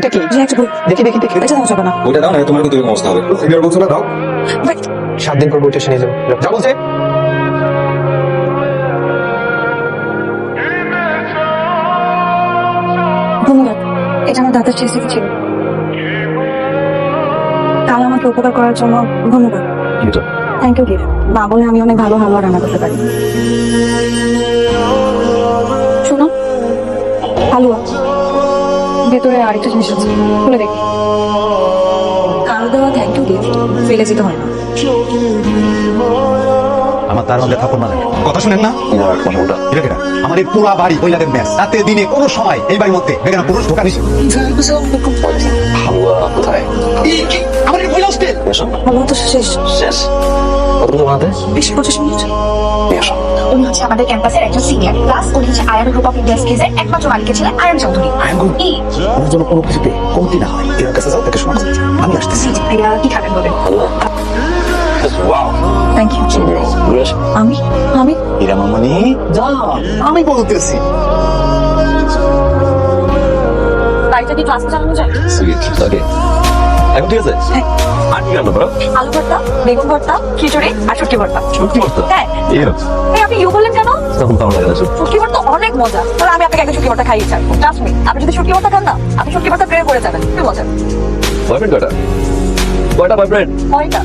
এটা কি? দেখি দেখি দেখি। এটা যাবে না। ওইটা দাও না তোমার কিন্তু অবস্থা হবে। সিনিয়র বলছো না দাও। ভাই, সাত দিন পর বইটা নিয়ে যাব। যা বলছে। ধন্যবাদ। এটা আমার দাদার চেষ্টা ছিল। কাল আমাকে উপকার করার জন্য ধন্যবাদ। থ্যাংক ইউ গিফট মা বলে আমি অনেক ভালো হালুয়া রান্না করতে পারি। শোনো হালুয়া। ভেতরে আরেকটা জিনিস আছে। খুলে দেখি। কারও দেওয়া থ্যাংক ইউ গিফট ফেলে যেতে হয় না। আমার তার মধ্যে থাকুন মানে। কথা শুনেন না? এটা আমার এই পুরা বাড়ি মহিলাদের ম্যাচ। রাতে দিনে কোনো সময় এই বাড়ির মধ্যে বেগানা পুরুষ ঢোকা কোথায়? আমার এই মহিলা হোস্টেল হালুয়া তো শেষ। শেষ। বিশ পঁচিশ মিনিট নিয়ে আসো। উনি হচ্ছে আমাদের ক্যাম্পাসের একজন সিনিয়র প্লাস উনি হচ্ছে আয়ান গ্রুপ অফ ইন্ডিয়া স্কিজের একমাত্র মালিকের ছিলেন আয়ান চৌধুরী। আয়ান group? এই জন্য কোনো কিছুতে কমতি না হয়। এর কাছে যাও তাকে শোনা আমি আসতেছি। ভাইয়া কি খাবেন বলেন? আমি? আমি? এরা মামনি? যা আমি বলতেছি। বাড়িটা কি ক্লাসে চালানো যায়? এখন ঠিক আছে? হ্যাঁ। আর কি রান্না করো? আলু ভর্তা বেগুন ভর্তা খিচুড়ি আর শুটকি ভর্তা। সত্যি ভর্তা? হ্যাঁ। এই আপনি ইউ বললেন কেন? তখন তো আমার শুটকি। ভর্তা অনেক মজা। তাহলে আমি আপনাকে একটা শুটকি ভর্তা খাইয়ে ছাড়বো ট্রাস্ট মি আপনি যদি শুটকি ভর্তা খান না আপনি শুটকি ভর্তা প্রেয়ার করে যাবেন। কি মজা। বয়ফ্রেন্ড কয়টা? কয়টা বয়ফ্রেন্ড কয়টা?